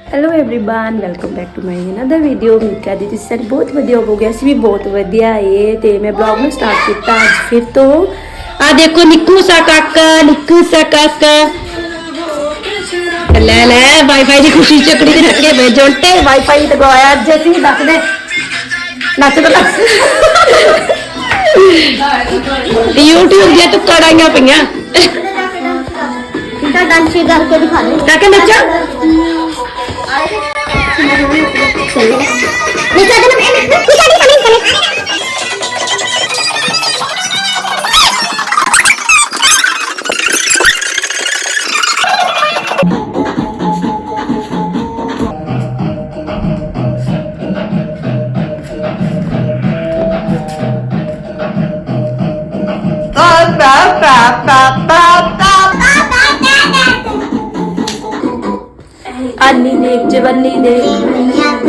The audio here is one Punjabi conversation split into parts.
hello everyone welcome back to my another video ਉਮੀਦ ਕਰਦੀ ਤੁਸੀਂ ਸਾਰੇ ਬਹੁਤ ਵਧੀਆ ਹੋਵੋਗੇ ਅਸੀਂ ਵੀ ਬਹੁਤ ਵਧੀਆ ਏ ਤੇ ਮੈਂ ਬਲੌਗ ਨੂੰ ਸਟਾਰਟ ਕੀਤਾ ਅੱਜ ਫਿਰ ਤੋਂ ਆ ਦੇਖੋ ਨਿੱਕੂ ਸਾ ਕਾਕਾ ਨਿੱਕੂ ਸਾ ਕਾਕਾ ਲੈ ਲੈ ਵਾਈਫਾਈ ਦੀ ਖੁਸ਼ੀ ਚ ਚੱਕੜੀ ਤੇ ਨੱਚੇ ਵੇ ਜੋਂਟੇ ਵਾਈਫਾਈ ਲਗਵਾਇਆ ਅੱਜ ਅਸੀਂ ਦੱਸ ਦੇ ਨੱਚ ਤਾਂ ਲੱਗ YouTube ਦੀਆਂ ਤੂੰ ਕੜਾਈਆਂ ਪਈਆਂ इनका डांस करके दिखा दे ਕਾਕੇ ਨੱਚਾ Dito, dito, dito, dito, pa pa pa pa ਬੰਨੀ ਦੇ, ਹੱਥ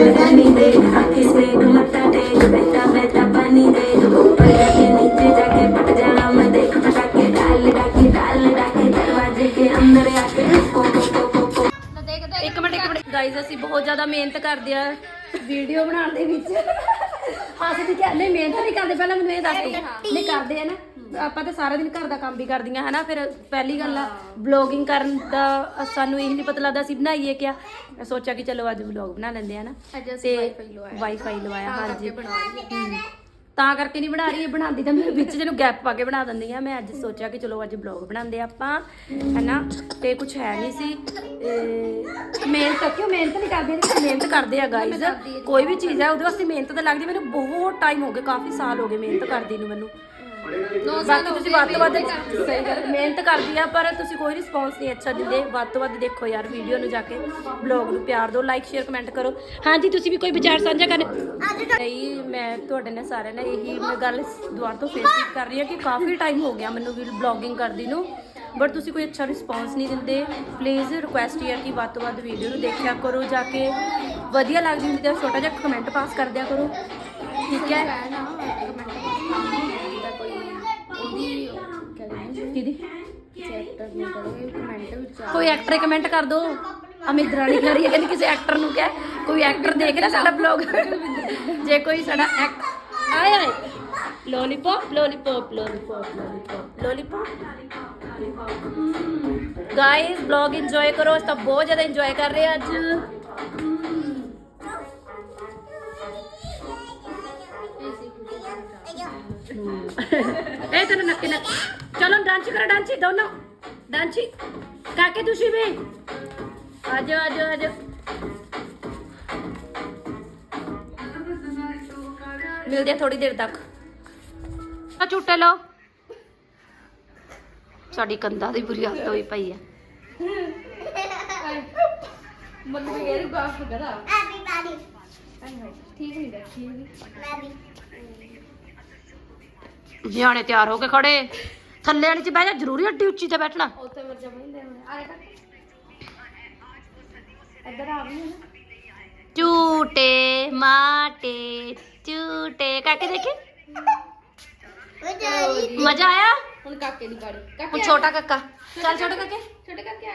ਅਸੀਂ ਬਹੁਤ ਜ਼ਿਆਦਾ ਮਿਹਨਤ ਕਰਦੇ ਆ ਵੀਡੀਓ ਬਣਾਉਣ ਦੇ ਵਿੱਚ। ਅਸੀਂ ਵੀ ਕਹਿੰਦੇ ਮਿਹਨਤ ਨਹੀਂ ਕਰਦੇ, ਪਹਿਲਾਂ ਮੈਨੂੰ ਦੱਸ ਦਿਓ। ਨਹੀਂ, ਕਰਦੇ ਆ ਨਾ। ਆਪਾਂ ਤਾਂ ਸਾਰਾ ਦਿਨ ਘਰ ਦਾ ਕੰਮ ਵੀ ਕਰਦੀਆਂ ਹਨਾ? ਫਿਰ ਪਹਿਲੀ ਗੱਲ ਆ ਬਲੌਗਿੰਗ ਕਰਨ ਦਾ ਸਾਨੂੰ ਇਹ ਨਹੀਂ ਪਤਾ ਲੱਗਦਾ ਅਸੀਂ ਬਣਾਈਏ ਕਿਆ? ਮੈਂ ਸੋਚਿਆ ਕਿ ਚਲੋ ਅੱਜ ਵਲੌਗ ਬਣਾ ਲੈਂਦੇ ਆ ਨਾ ਤੇ ਵਾਈਫਾਈ ਲਵਾਇਆ। ਹਾਂਜੀ। ਹਮ। ਤਾਂ ਕਰਕੇ ਨਹੀਂ ਬਣਾ ਰਹੀ ਇਹ ਬਣਾਉਂਦੀ ਤਾਂ ਮੈਂ ਵਿੱਚ ਜਿਹਨੂੰ ਗੈਪ ਪਾ ਕੇ ਬਣਾ ਦਿੰਦੀ ਆ। ਮੈਂ ਅੱਜ ਸੋਚਿਆ ਕਿ ਚਲੋ ਅੱਜ ਵਲੌਗ ਬਣਾਉਂਦੇ ਆਪਾਂ ਹੈਨਾ? ਤੇ ਕੁਝ ਹੈ ਨਹੀਂ ਸੀ। ਤੇ ਮਿਹਨਤ ਕਿਉਂ ਮਿਹਨਤ ਨਹੀਂ ਕਰਦੇ? ਨੇ ਮਿਹਨਤ ਕਰਦੇ ਆ ਗਾਇਜ਼ ਕੋਈ ਵੀ ਚੀਜ਼ ਹੈ ਉਹਦੇ ਵਾਸਤੇ ਮਿਹਨਤ ਤਾਂ ਲੱਗਦੀ ਮੈਨੂੰ ਬਹੁਤ ਟਾਈਮ ਹੋ ਗਏ ਕਾਫੀ ਸਾਲ ਹੋ ਗਏ ਮਿਹਨਤ ਕਰਦੀ ਨੂੰ ਮੈਨੂੰ। ਬਾਕੀ ਤੁਸੀਂ ਵੱਧ ਤੋਂ ਵੱਧ ਸਹੀ ਗੱਲ ਮਿਹਨਤ ਕਰਦੀ ਆ ਪਰ ਤੁਸੀਂ ਕੋਈ ਰਿਸਪੌਂਸ ਨਹੀਂ ਅੱਛਾ ਦਿੰਦੇ। ਵੱਧ ਤੋਂ ਵੱਧ ਦੇਖੋ ਯਾਰ ਵੀਡੀਓ ਨੂੰ ਜਾ ਕੇ ਬਲੌਗ ਨੂੰ ਪਿਆਰ ਦਿਓ ਲਾਈਕ ਸ਼ੇਅਰ ਕਮੈਂਟ ਕਰੋ। ਹਾਂਜੀ ਤੁਸੀਂ ਵੀ ਕੋਈ ਵਿਚਾਰ ਸਾਂਝਾ ਕਰਨੇ? ਨਹੀਂ ਮੈਂ ਤੁਹਾਡੇ ਨਾਲ ਸਾਰਿਆਂ ਨਾਲ ਇਹੀ ਮੈਂ ਗੱਲ ਦੁਆਰ ਤੋਂ ਫੇਸ ਕਰ ਰਹੀ ਹਾਂ ਕਿ ਕਾਫੀ ਟਾਈਮ ਹੋ ਗਿਆ ਮੈਨੂੰ ਵੀ ਬਲੌਗਿੰਗ ਕਰਦੀ ਨੂੰ ਬਟ ਤੁਸੀਂ ਕੋਈ ਅੱਛਾ ਰਿਸਪੌਂਸ ਨਹੀਂ ਦਿੰਦੇ। ਪਲੀਜ਼ ਰਿਕੁਐਸਟ ਹੈ ਕਿ ਵੱਧ ਤੋਂ ਵੱਧ ਵੀਡੀਓ ਨੂੰ ਦੇਖਿਆ ਕਰੋ ਜਾ ਕੇ ਵਧੀਆ ਲੱਗਦੀ ਹੁੰਦੀ ਤਾਂ ਛੋਟਾ ਜਿਹਾ ਕਮੈਂਟ ਪਾਸ ਕਰ ਦਿਆ ਕਰੋ। ਠੀਕ ਹੈ। ਦੀਦੀ ਕੋਈ ਐਕਟਰ ਕਮੈਂਟ ਕਰ ਦੋ। ਅਮਿਤ ਰਾਣੀ ਕਹਿ ਰਹੀ ਹੈ ਕਹਿੰਦੀ ਕਿਸੇ ਐਕਟਰ ਨੂੰ ਕਹਿ ਕੋਈ ਐਕਟਰ ਦੇਖ ਰਿਹਾ ਸਾਡਾ ਬਲੌਗ ਜੇ ਕੋਈ ਸਾਡਾ ਐਕਟ ਆਏ ਆਏ lollipop lollipop lollipop lollipop guys vlog enjoy ਕਰੋ ਅਸੀਂ ਤਾਂ ਬਹੁਤ ਜ਼ਿਆਦਾ ਇੰਜੋਏ ਕਰ ਰਹੇ ਹਾਂ ਅੱਜ। ਇਹ ਤੈਨੂੰ ਨੱਕੇ ਨੱਕ ਚਲੋ ਡਾਂਸ ਕਰੋ ਡਾਂਸੀ ਦੋਨੋਂ। ਡਾਂਸੀ ਕਾਕੇ ਤੁਸੀਂ ਵੀ। ਆਜੋ ਆਜੋ ਆਜੋ। ਮਿਲਦੇ ਥੋੜੀ ਦੇਰ ਤੱਕ। ਆ ਝੂਟੇ ਲਓ। ਸਾਡੀ ਕੰਧਾਂ ਦੀ ਬੁਰੀ ਹਾਲਤ ਹੋਈ ਪਈ ਹੈ everybody ਨਿਆਣੇ ਤਿਆਰ ਹੋ ਕੇ ਖੜੇ। ਥੱਲੇ ਵਾਲੀ ਚ ਬਹਿ ਜਾ ਜ਼ਰੂਰੀ ਅੱਡੀ ਉੱਚੀ ਤੇ ਬੈਠਣਾ। ਝੂਟੇ ਮਾਟੇ ਝੂਟੇ। ਕਾਕੇ ਦੇਖੇ? ਮਜ਼ਾ ਆਇਆ? ਹੁਣ ਕਾਕੇ ਦੀ ਬਾਰੀ ਹੁਣ ਛੋਟਾ ਕਾਕਾ। ਚੱਲ ਛੋਟਾ ਕਾਕੇ। ਛੋਟੇ ਕਾਕੇ ਆ।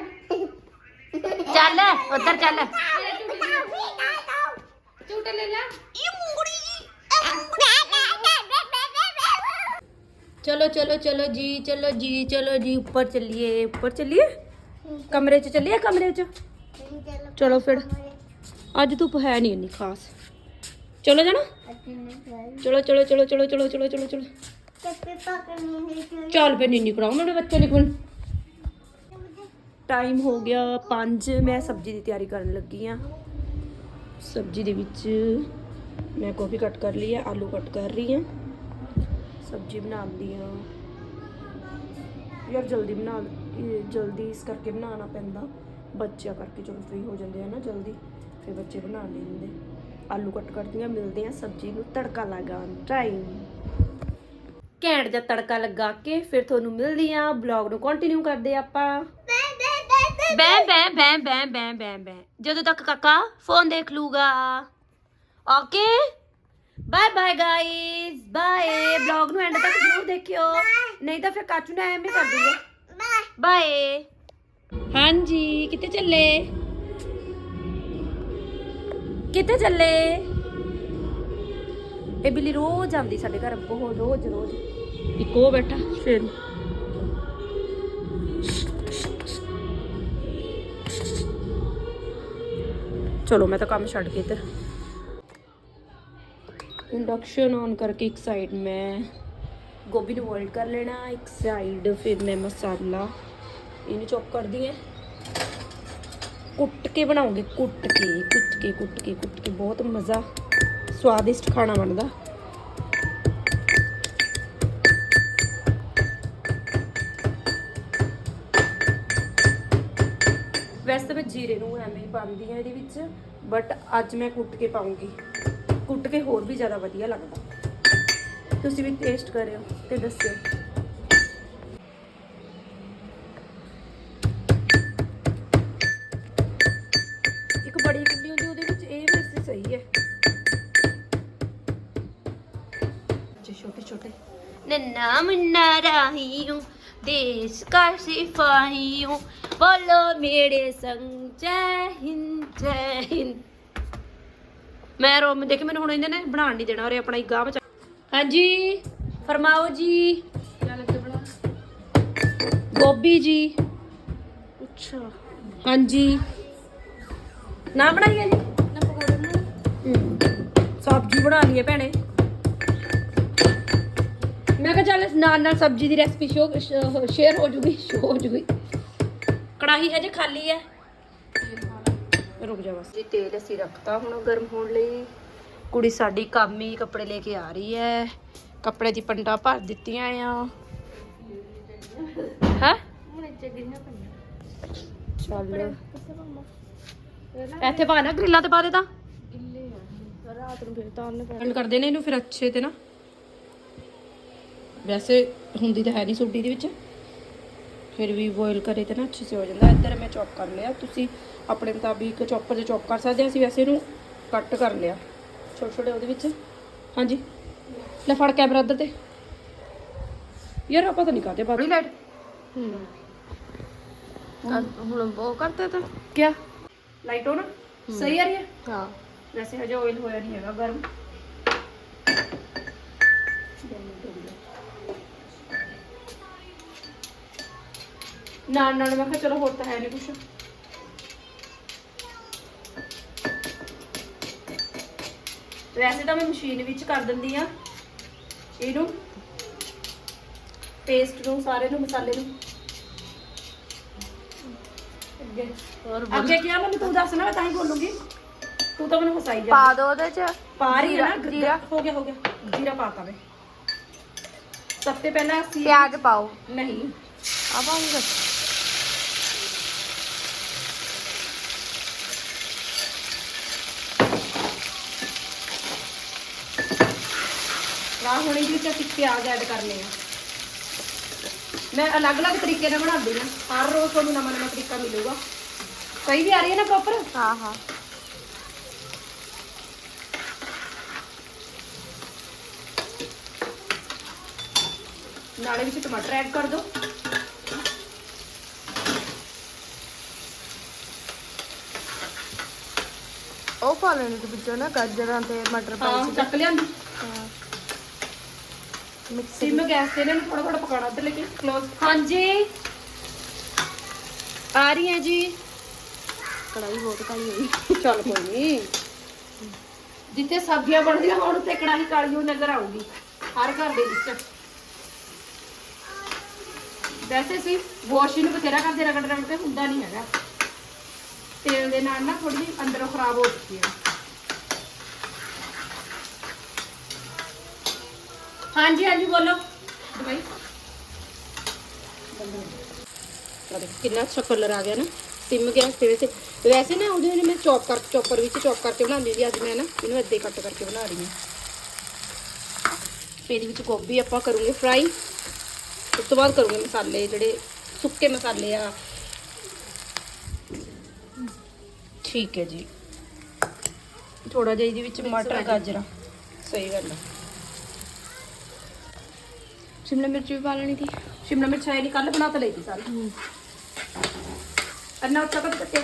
ਚੱਲ ਉੱਧਰ ਚੱਲ। ਝੂਟੇ ਲੈ ਲੈ। ਚਲੋ ਚਲੋ ਚਲੋ ਜੀ ਚਲੋ ਜੀ ਚਲੋ ਜੀ ਉੱਪਰ ਚੱਲੀਏ ਉੱਪਰ ਚੱਲੀਏ ਕਮਰੇ 'ਚ ਚੱਲੀਏ ਕਮਰੇ 'ਚ ਚਲੋ ਫਿਰ ਅੱਜ ਧੁੱਪ ਹੈ ਨਹੀਂ ਇੰਨੀ ਖਾਸ ਚਲੋ ਜਾਣਾ ਚਲੋ ਚਲੋ ਚਲੋ ਚਲੋ ਚਲੋ ਚਲੋ ਚਲੋ ਚਲੋ ਚੱਲ ਫਿਰ ਨੀਨੀ ਕਰਾਉ ਮੇਰੇ ਬੱਚੇ ਲਿਖਣ ਟਾਈਮ ਹੋ ਗਿਆ 5 ਮੈਂ ਸਬਜ਼ੀ ਦੀ ਤਿਆਰੀ ਕਰਨ ਲੱਗੀ ਆ ਸਬਜ਼ੀ ਦੇ ਵਿੱਚ ਮੈਂ ਗੋਭੀ ਕੱਟ ਕਰ ਲਈ ਹੈ ਆਲੂ ਕੱਟ ਕਰ ਰਹੀ ਹਾਂ ਸਬਜ਼ੀ ਬਣਾਉਂਦੀ ਆ ਯਾਰ ਜਲਦੀ ਬਣਾ ਜਲਦੀ ਇਸ ਕਰਕੇ ਬਣਾਉਣਾ ਪੈਂਦਾ। ਬੱਚਿਆਂ ਕਰਕੇ ਜਦੋਂ ਫ੍ਰੀ ਹੋ ਜਾਂਦੇ ਆ ਨਾ ਜਲਦੀ, ਫਿਰ ਬੱਚੇ ਬਣਾ ਨਹੀਂ ਆਲੂ ਕੱਟ ਕਰਦੀਆਂ ਮਿਲਦੇ ਆ, ਸਬਜ਼ੀ ਨੂੰ ਤੜਕਾ ਲਗਾਉਣ ਟਾਈਮ ਘੈਂਟ ਜਿਹਾ ਤੜਕਾ ਲਗਾ ਕੇ ਫਿਰ ਤੁਹਾਨੂੰ ਮਿਲਦੀ ਆ। ਬਲੌਗ ਨੂੰ ਕੰਟੀਨਿਊ ਕਰਦੇ ਆਪਾਂ। ਬੈ ਬੈ ਬੈ ਬੈ ਬੈ ਬੈ ਬੈ ਜਦੋਂ ਤੱਕ ਕਾਕਾ ਫੋਨ ਦੇਖ ਲੂਗਾ okay bye bye guys bye vlog ਨੂੰ ਐਂਡ ਤੱਕ ਜ਼ਰੂਰ ਦੇਖਿਓ। ਨਹੀਂ ਤਾਂ ਫਿਰ ਕਾਚੂ ਨੇ ਐਵੇਂ ਕਰ ਦੂੰਗੇ। ਬਾਏ ਹਾਂਜੀ ਕਿੱਥੇ ਚੱਲੇ? ਕਿੱਥੇ ਚੱਲੇ? ਇਹ ਬਿੱਲੀ ਰੋਜ਼ ਆਉਂਦੀ ਸਾਡੇ ਘਰ ਬਹੁਤ ਰੋਜ਼ ਰੋਜ਼। ਇੱਕ ਉਹ ਬੈਠਾ। ਸ਼ੇਰ ਚਲੋ ਮੈਂ ਤਾਂ ਕੰਮ ਛੱਡ ਕੇ ਇੱਧਰ ਇੰਡਕਸ਼ਨ ਔਨ ਕਰਕੇ ਇੱਕ ਸਾਈਡ ਮੈਂ ਗੋਭੀ ਨੂੰ ਬੋਇਲ ਕਰ ਲੈਣਾ, ਇੱਕ ਸਾਈਡ ਫਿਰ ਮੈਂ ਮਸਾਲਾ ਇਹਨੂੰ ਚੌਪ ਕਰਦੀ ਹਾਂ। ਕੁੱਟ ਕੇ ਬਣਾਉਂਗੇ, ਕੁੱਟ ਕੇ ਕੁੱਟ ਕੇ ਕੁੱਟ ਕੇ ਕੁੱਟ ਕੇ, ਬਹੁਤ ਮਜ਼ਾ, ਸਵਾਦਿਸ਼ਟ ਖਾਣਾ ਬਣਦਾ। ਵੈਸੇ ਤਾਂ ਮੈਂ ਜੀਰੇ ਨੂੰ ਐਵੇਂ ਹੀ ਪਾਉਂਦੀ ਹਾਂ ਇਹਦੇ ਵਿੱਚ ਬਟ ਅੱਜ ਮੈਂ ਕੁੱਟ ਕੇ ਪਾਉਂਗੀ। ਕੁੱਟ ਕੇ ਹੋਰ ਵੀ ਜ਼ਿਆਦਾ ਵਧੀਆ ਲੱਗਦਾ। ਤੁਸੀਂ ਵੀ ਟੇਸਟ ਕਰਿਓ ਤੇ ਦੱਸਿਓ। ਇੱਕ ਬੜੀ ਕੁੰਡੀ ਹੁੰਦੀ ਉਹਦੇ ਵਿੱਚ ਇਹ ਸਹੀ ਹੈ। ਛੋਟੇ ਛੋਟੇ। ਨੰਨਾ ਮੁੰਨਾ ਰਾਹੀਓ ਦੇਸ਼ ਕਾ ਸਿਪਾਹੀਓ ਬੋਲੋ ਮੇਰੇ ਸੰਗ ਜੈ ਹਿੰਦ ਜੈ ਹਿੰਦ। ਮੈਂ ਰੋਮ ਦੇਖ ਮੈਨੂੰ ਹੁਣ ਇਹਨਾਂ ਨੇ ਬਣਾਉਣ ਨਹੀਂ ਦੇਣਾ ਔਰ ਆਪਣਾ ਹੀ ਗਾਹ ਬਚਾ ਹਾਂਜੀ ਫਰਮਾਓ ਜੀ। ਗੋਭੀ ਜੀ। ਅੱਛਾ। ਹਾਂਜੀ। ਨਾ ਬਣਾਈਏ ਜੀ? ਹਮ, ਸਬਜ਼ੀ ਬਣਾ ਲਈਏ ਭੈਣੇ। ਮੈਂ ਕਿਹਾ ਚੱਲ ਨਾਲ ਨਾਲ ਸਬਜ਼ੀ ਦੀ ਰੈਸਪੀ ਸ਼ੇਅਰ ਹੋ ਜੂਗੀ ਸ਼ੋ ਹੋ ਜੂਗੀ। ਕੜਾਹੀ ਹੈ ਜੇ ਖਾਲੀ ਹੈ। ਰੁਕ ਜਾ ਬਸ। ਜੀ ਤੇਲ ਅਸੀਂ ਰੱਖਤਾ ਹੁਣ ਗਰਮ ਹੋਣ ਲਈ। ਕੁੜੀ ਸਾਡੀ ਕੰਮ ਹੀ ਕੱਪੜੇ ਲੈ ਕੇ ਆ ਰਹੀ ਹੈ। ਕੱਪੜੇ ਦੀ ਪੰਡਾ ਭਰ ਦਿੱਤੀਆਂ ਆ। ਹੈ? ਚੱਲ। ਇੱਥੇ ਪਾ ਨਾ ਗ੍ਰਿਲਾਂ ਤੇ ਪਾ ਦੇ ਤਾਂ। ਰਾਤ ਨੂੰ ਫਿਰ ਤਾਂ ਕਰਦੇ ਨੇ ਇਹਨੂੰ ਫਿਰ ਅੱਛੇ ਤੇ ਨਾ। ਵੈਸੇ ਹੁੰਦੀ ਤਾਂ ਹੈ ਨਹੀਂ ਸੂਟੀ ਦੇ ਵਿੱਚ। ਫਿਰ ਵੀ ਬੋਇਲ ਕਰੇ ਤੇ ਨਾ ਅੱਛੇ ਸੇ ਹੋ ਜਾਂਦਾ। ਇੱਧਰ ਮੈਂ ਚੌਪ ਕਰ ਲਿਆ। ਤੁਸੀਂ ਆਪਣੇ ਮੁਤਾਬਿਕ ਚੌਪਰ 'ਚ ਚੌਪ ਕਰ ਸਕਦੇ ਆ। ਅਸੀਂ ਵੈਸੇ ਇਹਨੂੰ ਕੱਟ ਕਰ ਲਿਆ। ਛੋਟੇ ਛੋਟੇ ਉਹਦੇ ਵਿੱਚ। ਹਾਂਜੀ। ਲੈ ਫੜ ਕੈਮਰਾ ਇੱਧਰ ਤੇ। ਯਾਰ ਆਪਾਂ ਤਾਂ ਨਹੀਂ ਕਰਦੇ ਬਾਤ ਲਾਈਟ ਹੁਣ ਉਹ ਕਰਤੇ ਤਾਂ। ਕੀ ਲਾਈਟ ਹੋ। ਸਹੀ ਆ ਰਹੀ ਹੈ? ਹਾਂ। ਵੈਸੇ ਹਜੇ ਆਇਲ ਹੋਇਆ ਨਹੀਂ ਹੈਗਾ ਗਰਮ। ਨਾਲ ਨਾਲ ਮੈਂ ਕਿਹਾ ਚਲੋ ਹੋਰ ਤਾਂ ਹੈ ਨਹੀਂ ਕੁਛ। ਵੈਸੇ ਤਾਂ ਮੈਂ ਮਸ਼ੀਨ ਵਿੱਚ ਕਰ ਦਿੰਦੀ ਆ। ਇਹਨੂੰ ਪੇਸਟ ਨੂੰ ਸਾਰੇ ਨੂੰ ਮਸਾਲੇ ਨੂੰ। ਅੱਗੇ। ਹੋਰ ਮੈਨੂੰ ਤੂੰ ਦੱਸ ਨਾ ਮੈਂ ਤਾਂ ਹੀ ਬੋਲੂਗੀ। ਤੂੰ ਤਾਂ ਮੈਨੂੰ ਹਸਾਈ ਜਾ ਪਾ ਦੋ ਉਹਦੇ ਚ। ਪਾ ਨਾ ਜੀਰਾ- ਹੋ ਗਿਆ ਹੋ ਗਿਆ। ਜੀਰਾ ਪਾਤਾ ਮੈਂ। ਸਭ ਤੋਂ ਪਹਿਲਾਂ ਅਸੀਂ ਪਿਆਜ਼ ਪਾਓ। ਨਹੀਂ। ਆ ਪਾਉਂਗੇ। ਰਾਹ ਹੁਣ ਇਹਦੇ ਵਿੱਚ ਅਸੀਂ ਪਿਆਜ਼ ਐਡ ਕਰਨੇ ਆ। ਮੈਂ ਅਲੱਗ-ਅਲੱਗ ਤਰੀਕੇ ਨਾਲ ਬਣਾਉਂਦੀ ਆ ਹਰ ਰੋਜ਼ ਤੁਹਾਨੂੰ ਨਵਾਂ-ਨਵਾਂ ਤਰੀਕਾ ਮਿਲੂਗਾ। ਸਹੀ ਵੀ ਆ ਰਹੀ ਹੈ ਨਾ ਪ੍ਰੋਪਰ हाँ हाँ ਨਾਲੇ ਵਿੱਚ ਟਮਾਟਰ ਐਡ ਕਰ ਦਿਓ। ਉਹ ਪਾ ਲੈਣੇ ਤੇ ਵਿੱਚੋਂ ਨਾ ਗਾਜਰਾਂ ਤੇ ਮਟਰ ਹਾਂ ਪਾਈ ਚੱਕ ਲਿਆਂਦੀ। ਮਿਕਸ ਸਿਮ ਗੈਸ ਤੇ ਇਹਨਾਂ ਨੂੰ ਥੋੜਾ ਥੋੜਾ ਪਕਾਉਣਾ ਤੇ ਲੇਕਿਨ ਕਲੋਜ਼ ਹਾਂਜੀ। ਆ ਰਹੀ ਹੈ ਜੀ। ਕੜਾਈ ਬਹੁਤ ਕਾਲੀ ਹੋਈ। ਚੱਲ ਕੋਈ ਨਹੀਂ ਜਿੱਥੇ ਸਬਜ਼ੀਆਂ ਬਣਦੀਆਂ ਹੋਣ ਉੱਤੇ ਕੜਾਹੀ ਕਾਲੀ ਹੋਈ ਨਜ਼ਰ ਆਊਗੀ। ਹਰ ਘਰ ਦੇ ਵਿੱਚ। ਵੈਸੇ ਸੀ ਵਾਸ਼ ਨੂੰ ਬਥੇਰਾ ਕਰਦੇ ਰਗੜ ਰਗੜ ਕੇ ਹੁੰਦਾ ਨਹੀਂ ਹੈਗਾ। ਤੇਲ ਦੇ ਨਾਲ ਨਾ ਥੋੜੀ ਜਿਹੀ ਅੰਦਰੋਂ ਖਰਾਬ ਹੋ ਚੁੱਕੀ ਹੈ। ਹਾਂਜੀ ਹਾਂਜੀ ਬੋਲੋ। ਕਿੰਨਾ ਅੱਛਾ ਕਲਰ ਆ ਗਿਆ ਨਾ। ਸਿਮ ਗੈਸ ਤੇ ਵੈਸੇ ਵੈਸੇ ਨਾ ਉਹਦੇ ਨੇ ਮੈਂ ਚੌਪ ਕਰ ਚੌਪਰ ਵਿੱਚ ਚੌਪ ਕਰਕੇ ਬਣਾਉਂਦੀ ਸੀ ਅੱਜ ਮੈਂ ਨਾ ਇਹਨੂੰ ਹੀ ਕੱਟ ਕਰਕੇ ਬਣਾ ਰਹੀ ਹਾਂ। ਫਿਰ ਇਹਦੇ ਵਿੱਚ ਗੋਭੀ ਆਪਾਂ ਕਰੂੰਗੇ ਫਰਾਈ ਉਸ ਤੋਂ ਬਾਅਦ ਕਰੂੰਗੇ ਮਸਾਲੇ ਜਿਹੜੇ ਸੁੱਕੇ ਮਸਾਲੇ ਆ। ਠੀਕ ਹੈ ਜੀ। ਥੋੜਾ ਜਿਹਾ ਇਹਦੇ ਵਿੱਚ ਮਟਰ ਗਾਜਰਾਂ। ਸਹੀ ਗੱਲ ਹੈ शिमला मिर्च भी पा लेनी थी। शिमला मिर्च है कल बना तो ली थी सारी हम्म। अन्ना उसका कब कटे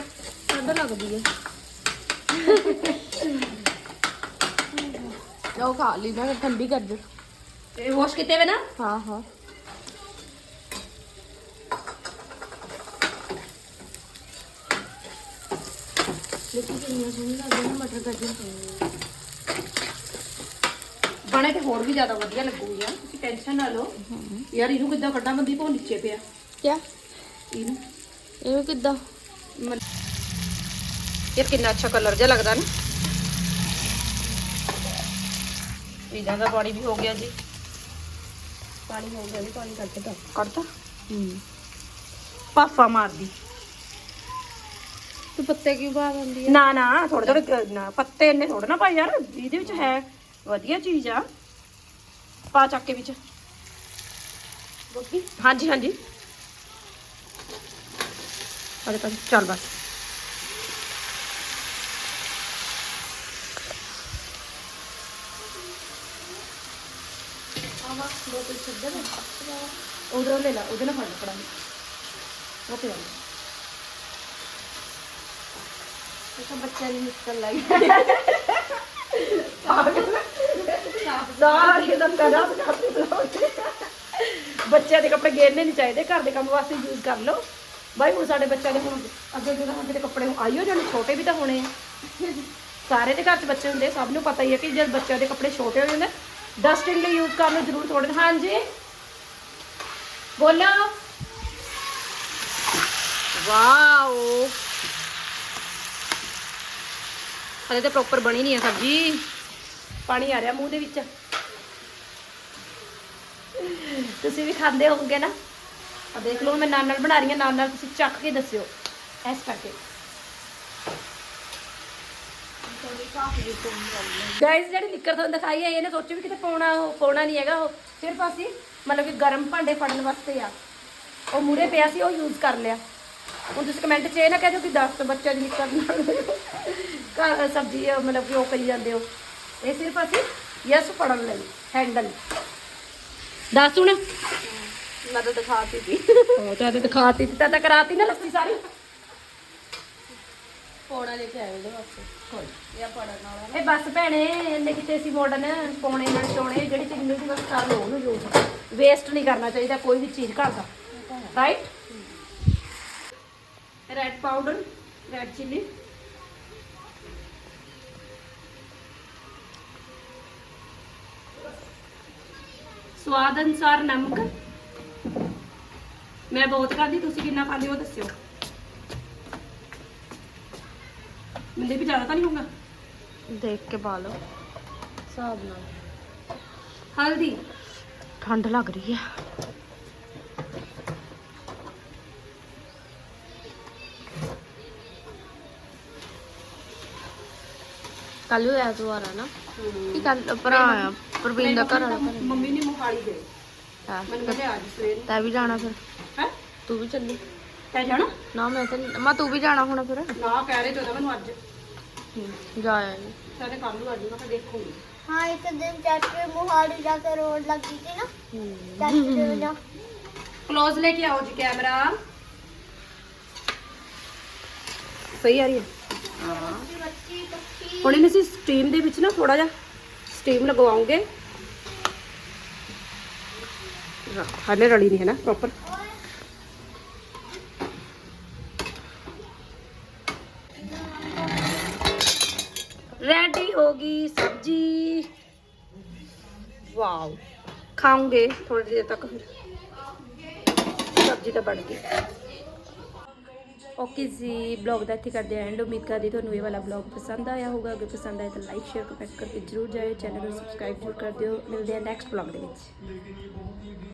अद्धा लग गई है। लो खा ली ना ठंडी कर दो। वॉश किते हुए ना? हाँ हाँ। लेकिन मटर गाजर ਬਣੇ ਤੇ ਹੋਰ ਵੀ ਜ਼ਿਆਦਾ ਵਧੀਆ ਲੱਗੂਗੀਆਂ। ਤੁਸੀਂ ਟੈਨਸ਼ਨ ਨਾ ਲਓ। ਯਾਰ ਇਹਨੂੰ ਕਿੱਦਾਂ ਕੱਢਾਂ? ਬੰਦੀ ਭੋ ਨੀਚੇ ਪਿਆ। ਕਿਆ? ਇਹਨੂੰ। ਇਹ ਕਿੱਦਾਂ? ਇਹ ਕਿੰਨਾ ਅੱਛਾ ਕਲਰ ਜਿਹਾ ਲੱਗਦਾ ਨਾ। ਪੀਜ਼ਾ ਦਾ ਪਾਣੀ ਵੀ ਹੋ ਗਿਆ ਜੀ। ਪਾਣੀ ਹੋ ਗਿਆ ਜੀ ਪਾਣੀ ਕੱਟ ਦਾ ਕੱਢਤਾ? ਹੂੰ। ਪਾਫਾ ਮਾਰਦੀ। ਤੂੰ ਪੱਤੇ ਕਿਉਂ ਪਾ ਦਿੰਦੀ ਨਾ ਨਾ ਥੋੜੇ ਥੋੜੇ ਨਾ ਪੱਤੇ ਇੰਨੇ ਥੋੜੇ ਨਾ ਪਾਈ ਯਾਰ। ਇਹਦੇ ਵਿੱਚ ਹੈ। ਵਧੀਆ ਚੀਜ਼ ਆ। ਪਾ ਚੱਕ ਕੇ ਵਿੱਚ। ਗੋਪੀ ਹਾਂਜੀ ਹਾਂਜੀ। ਅਰੇ ਤਾਂ ਚੱਲ ਬਸ। ਆਵਾ ਦੋ ਤੇ ਛੱਡ ਦੇ ਉਧਰੋਂ ਲੈ ਲਾ ਉਹਦੇ ਨਾਲ ਫੜ ਪੜਾਂਗੇ ਉਹ ਪਿਆ ਇਹ ਤਾਂ ਬੱਚਾ ਨਹੀਂ ਨਿਕਲ ਲੱਗ ਸਾਰੇ ਦਮ ਕਰਾ ਕਰਦੇ ਬੱਚਿਆਂ ਦੇ ਕੱਪੜੇ ਗੇਰਨੇ ਨਹੀਂ ਚਾਹੀਦੇ ਘਰ ਦੇ ਕੰਮ ਵਾਸਤੇ ਯੂਜ਼ ਕਰ ਲਓ। ਬਾਈ ਹੁਣ ਸਾਡੇ ਬੱਚਿਆਂ ਦੇ ਹੁਣ ਅੱਗੇ ਜਿਹੜੇ ਕੱਪੜੇ ਹੁਣ ਆਈ ਹੋ ਜਾਣੇ ਛੋਟੇ ਵੀ ਤਾਂ ਹੋਣੇ ਆ। ਸਾਰੇ ਦੇ ਘਰ 'ਚ ਬੱਚੇ ਹੁੰਦੇ ਸਭ ਨੂੰ ਪਤਾ ਹੀ ਹੈ ਕਿ ਜਦ ਬੱਚਿਆਂ ਦੇ ਕੱਪੜੇ ਛੋਟੇ ਹੋ ਜਾਂਦੇ ਡਸਟਿੰਗ ਲਈ ਯੂਜ਼ ਕਰ ਲਓ ਜ਼ਰੂਰ ਥੋੜੇ ਹਾਂਜੀ। ਬੋਲੋ। ਵਾਓ। ਹਲੇ ਤਾਂ ਪ੍ਰੋਪਰ ਬਣੀ ਨਹੀਂ ਹੈ ਸਬਜ਼ੀ। ਪਾਣੀ ਆ ਰਿਹਾ ਮੂੰਹ ਦੇ ਵਿੱਚ। ਤੁਸੀਂ ਵੀ ਖਾਂਦੇ ਹੋਵੋਗੇ ਨਾ? ਆ ਦੇਖ ਲਓ, ਮੈਂ ਨਾਲ ਨਾਲ ਬਣਾ ਰਹੀ ਹਾਂ, ਨਾਲ ਨਾਲ ਤੁਸੀਂ ਚੱਖ ਕੇ ਦੱਸਿਓ ਇਸ ਕਰਕੇ। ਗਾਇਸ ਜਿਹੜੀ ਲਿੱਕਰ ਤੁਹਾਨੂੰ ਦਿਖਾਈ ਹੈ, ਇਹਨੇ ਸੋਚਿਆ ਵੀ ਕਿਤੇ ਪਾਉਣਾ, ਉਹ ਪਾਉਣਾ ਨਹੀਂ ਹੈਗਾ ਉਹ। ਸਿਰਫ ਅਸੀਂ ਮਤਲਬ ਕਿ ਗਰਮ ਭਾਂਡੇ ਫੜਨ ਵਾਸਤੇ ਆ। ਉਹ ਮੂਰੇ ਪਿਆ ਸੀ, ਉਹ ਯੂਜ਼ ਕਰ ਲਿਆ। ਹੁਣ ਤੁਸੀਂ ਕਮੈਂਟ 'ਚ ਇਹ ਨਾ ਕਹਿ ਦਿਓ ਕਿ ਦੱਸ ਬੱਚਿਆਂ ਦੀ ਨਿੱਕਰ ਨਾਲ ਘਰ ਸਬਜ਼ੀ, ਮਤਲਬ ਕਿ ਉਹ ਕਰੀ ਜਾਂਦੇ ਹੋ। ਇਹ ਸਿਰਫ ਅਸੀਂ ਯੈਸ ਫੜਨ ਲਈ ਹੈਂਡਲ ਦੱਸ ਹੁਣ। ਮੈਂ ਤਾਂ ਦਿਖਾਤੀ ਸੀ ਉਹ ਤਾਂ ਤੇ ਦਿਖਾਤੀ ਤਾਂ ਤਾਂ ਕਰਾਤੀ ਨਾ ਲੱਸੀ ਸਾਰੀ। ਪੌੜਾ ਲੈ ਕੇ ਆਏ ਉਹਦੇ ਵਾਸਤੇ। ਕੋਈ ਇਹ ਪੜਨ ਵਾਲਾ ਇਹ ਬਸ ਭੈਣੇ ਇਹਨੇ ਕਿਤੇ ਸੀ ਮਾਡਰਨ ਪੌਣੇ ਨਾਲ ਚੋਣੇ ਜਿਹੜੀ ਚੀਜ਼ ਮਿਲਦੀ ਬਸ ਕਰ ਲਓ ਉਹਨੂੰ ਯੂਜ਼ ਵੇਸਟ ਨਹੀਂ ਕਰਨਾ ਚਾਹੀਦਾ ਕੋਈ ਵੀ ਚੀਜ਼ ਘਰ ਦਾ। Right red powder red chilli ਸਵਾਦ ਅਨੁਸਾਰ ਨਮਕ। ਮੈਂ ਬਹੁਤ ਖਾਂਦੀ ਤੁਸੀਂ ਕਿੰਨਾ ਖਾਂਦੇ ਹੋ ਦੱਸਿਓ। ਮੈਨੂੰ ਵੀ ਜ਼ਿਆਦਾ ਤਾਂ ਨਹੀਂ ਹੋਊਗਾ? ਦੇਖ ਕੇ ਪਾ ਲਓ। ਹਿਸਾਬ ਨਾਲ। ਹਲਦੀ। ਠੰਡ ਲੱਗ ਰਹੀ ਹੈ। ਕੱਲ ਹੋਇਆ ਆ ਨਾ। ਕੀ ਕੱਲ ਭਰਾ ਆ। ਪ੍ਰਵੀਨ ਦਾ ਘਰ ਵਾਲਾ ਘਰੇ। ਮੰਮੀ ਨੇ ਮੋਹਾਲੀ ਗਏ ਹਾਂ। ਮੈਨੂੰ ਕਹਿੰਦੇ ਅੱਜ ਸਵੇਰ ਤੈਂ ਵੀ ਜਾਣਾ ਫਿਰ ਹੈ ਤੂੰ ਵੀ ਚੱਲੀ ਤੈ ਜਾਣਾ ਨਾ ਮੈਂ ਤਾਂ ਨੀ- ਮੈਂ ਤੂੰ ਵੀ ਜਾਣਾ ਹੁਣ ਫਿਰ ਨਾ ਕਹਿ ਰਹੇ ਤੇ ਉਹਦਾ ਮੈਨੂੰ ਅੱਜ ਜਾ ਆਈ ਸਾਰੇ ਕੱਲ ਨੂੰ ਅੱਜ ਮੈਂ ਕਿਹਾ ਦੇਖੂਗੀ ਹਾਂ ਇੱਕ ਦਿਨ ਚਾਚੇ ਮੁਹਾਲੀ ਜਾ ਕੇ ਰੋਡ ਲੱਗੀ ਸੀ ਨਾ ਚਾਚੇ ਦਾ ক্লোਜ਼ ਲੈ ਕੇ ਆਓ ਜੀ ਕੈਮਰਾ ਸਹੀ ਆ ਰਹੀ ਹੈ ਬੱਚੀ ਬੱਚੀ ਹੁਣ ਇਹਨੂੰ ਅਸੀਂ ਸਟੀਮ ਦੇ ਵਿੱਚ ਨਾ ਥੋੜਾ ਜਿਹਾ ਸਟੀਮ ਲਗਵਾਉਂਗੇ ਹਾਲੇ ਰਲੀ ਨਹੀਂ ਹੈ ਨਾ ਪ੍ਰੋਪਰ ਰੈਡੀ ਹੋ ਗਈ ਸਬਜੀ ਵਾਓ ਖਾਉਂਗੇ ਥੋੜੀ ਦੇਰ ਤੱਕ ਫਿਰ ਸਬਜੀ ਤਾਂ ਬਣ ਗਈ ਓਕੇ ਜੀ ਬਲੌਗ ਦਾ ਇੱਥੇ ਕਰਦੇ ਐਂਡ ਉਮੀਦ ਕਰਦੀ ਤੁਹਾਨੂੰ ਇਹ ਵਾਲਾ ਬਲੌਗ ਪਸੰਦ ਆਇਆ ਹੋਊਗਾ। ਅਗਰ ਪਸੰਦ ਆਇਆ ਤਾਂ ਲਾਈਕ ਸ਼ੇਅਰ ਕਮੈਂਟ ਕਰਕੇ ਜਰੂਰ ਜਾਇਓ। ਚੈਨਲ ਨੂੰ ਸਬਸਕ੍ਰਾਈਬ ਜਰੂਰ ਕਰ ਦਿਓ। ਮਿਲਦੇ ਆ ਨੈਕਸਟ ਬਲੌਗ ਦੇ ਵਿੱਚ।